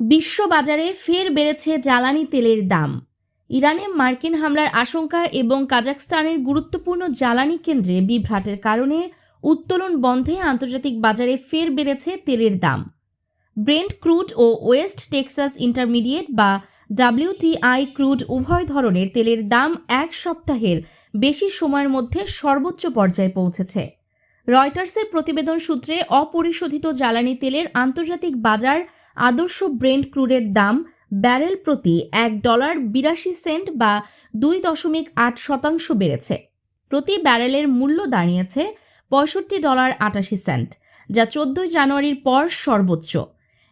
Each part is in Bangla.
বিশ্ববাজারে ফের বেড়েছে জ্বালানি তেলের দাম। ইরানে মার্কিন হামলার আশঙ্কা এবং কাজাকস্তানের গুরুত্বপূর্ণ জ্বালানি কেন্দ্রে বিভ্রাটের কারণে উত্তোলন বন্ধে আন্তর্জাতিক বাজারে ফের বেড়েছে তেলের দাম। ব্রেন্ট ক্রুড ও ওয়েস্ট টেক্সাস ইন্টারমিডিয়েট বা ডাব্লিউটিআই ক্রুড উভয় ধরনের তেলের দাম এক সপ্তাহের বেশি সময়ের মধ্যে সর্বোচ্চ পর্যায়ে পৌঁছেছে। রয়টার্সের প্রতিবেদন সূত্রে অপরিশোধিত জ্বালানি তেলের আন্তর্জাতিক বাজার আদর্শ ব্রেন্ড ক্রুডের দাম ব্যারেল প্রতি এক ডলার বিরাশি সেন্ট বা দুই দশমিক আট শতাংশ বেড়েছে। প্রতি ব্যারেলের মূল্য দাঁড়িয়েছে পঁয়ষট্টি ডলার আটাশি সেন্ট, যা চোদ্দই জানুয়ারির পর সর্বোচ্চ।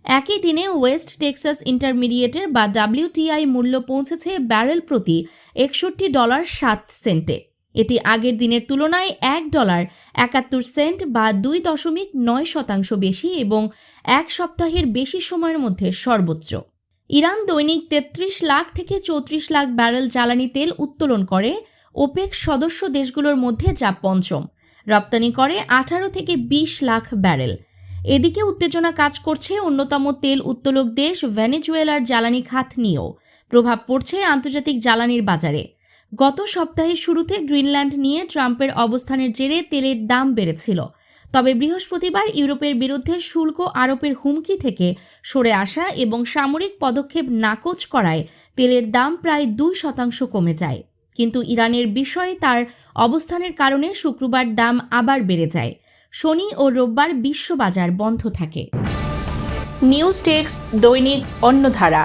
একই দিনে ওয়েস্ট টেক্সাস ইন্টারমিডিয়েটের বা ডাব্লিউটিআই মূল্য পৌঁছেছে ব্যারেল প্রতি একষট্টি ডলার সাত সেন্টে। এটি আগের দিনের তুলনায় এক ডলার একাত্তর সেন্ট বা দুই দশমিক নয় শতাংশ বেশি এবং এক সপ্তাহের বেশি সময়ের মধ্যে সর্বোচ্চ। ইরান দৈনিক তেত্রিশ লাখ থেকে চৌত্রিশ লাখ ব্যারেল জ্বালানি তেল উত্তোলন করে, ওপেক সদস্য দেশগুলোর মধ্যে যা পঞ্চম। রপ্তানি করে আঠারো থেকে বিশ লাখ ব্যারেল। এদিকে উত্তেজনা কাজ করছে অন্যতম তেল উত্তোলক দেশ ভেনেজুয়েলার জ্বালানি খাত নিয়েও। প্রভাব পড়ছে আন্তর্জাতিক জ্বালানির বাজারে। গত সপ্তাহের শুরুতে গ্রিনল্যান্ড নিয়ে ট্রাম্পের অবস্থানের জেরে তেলের দাম বেড়েছিল। তবে বৃহস্পতিবার ইউরোপের বিরুদ্ধে শুল্ক আরোপের হুমকি থেকে সরে আসা এবং সামরিক পদক্ষেপ নাকচ করায় তেলের দাম প্রায় দুই শতাংশ কমে যায়। কিন্তু ইরানের বিষয়ে তার অবস্থানের কারণে শুক্রবার দাম আবার বেড়ে যায়। শনি ও রোববার বিশ্ববাজার বন্ধ থাকে। নিউজ টেক্স দৈনিক অন্যধারা